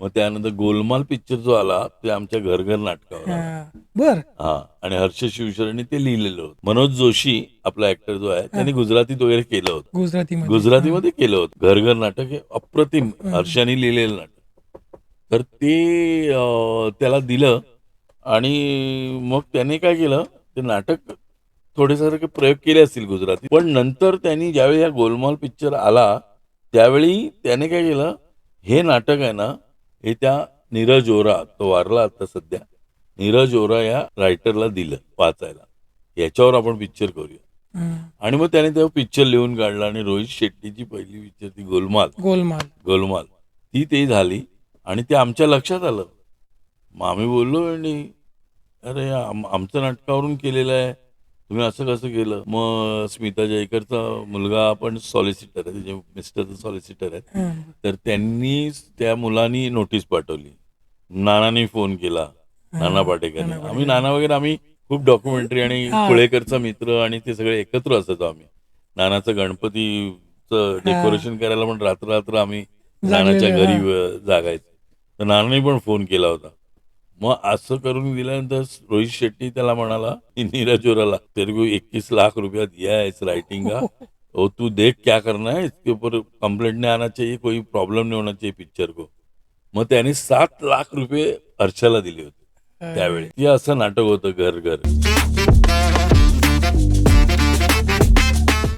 मग त्यानंतर गोलमाल पिक्चर जो आला ते आमच्या घर घर नाटकावर आला. हा. बर. हा. आणि हर्ष शिवशरणनी ते लिहिलेलं होतं. मनोज जोशी आपला ऍक्टर जो आहे त्यांनी गुजरातीत वगैरे केलं होतं. गुजराती गुजरातीमध्ये केलं होतं. घर घर नाटक हे अप्रतिम हर्षाने लिहिलेलं नाटक. तर ते अं, त्याला दिलं आणि मग त्याने काय केलं ते नाटक थोडेसारखे प्रयोग केले असतील गुजराती पण नंतर त्यांनी ज्यावेळी हा गोलमाल पिक्चर आला त्यावेळी त्याने काय केलं हे नाटक आहे ना हे त्या नीरज ओरा तो वारला आता सध्या नीरज ओरा या रायटरला दिलं वाचायला. याच्यावर आपण पिक्चर करूया. आणि मग त्याने तेव्हा पिक्चर लिहून काढला आणि रोहित शेट्टीची पहिली पिक्चर ती गोलमाल. गोलमाल. गोलमाल. ती ते झाली आणि ते आमच्या लक्षात आलं. मग आम्ही बोललो आणि अरे आम- आमचं नाटकावरून केलेलं आहे. तुम्ही असं कसं केलं? मग स्मिता जयकरचा मुलगा पण सॉलिसिटर आहे त्याचे मिस्टर सॉलिसिटर आहेत. तर त्यांनी त्या मुलांनी नोटीस पाठवली. नानाने फोन केला नाना पाटेकरने. नाना आम्ही नाना वगैरे आम्ही खूप डॉक्युमेंटरी आणि. कुळेकरचा मित्र आणि ते सगळे एकत्र असायचो आम्ही. नानाचं गणपतीचं डेकोरेशन करायला पण रात्र रात्र आम्ही नानाच्या घरी जागायचो. तर नानाने पण फोन केला होता. मग असं करून दिल्यानंतर रोहित शेट्टी त्याला म्हणाला "कि नीरज ओराला तेरे को इक्कीस लाख रुपया दिया है इस राइटिंग का. और तू देख क्या करना है इसके ऊपर कंप्लेंट नहीं आना चाहिए कोई प्रॉब्लम नहीं होना चाहिए पिक्चर को. मग त्याने सात लाख रुपये हर्षाला दिले होते त्यावेळी. असं नाटक होतं घर घर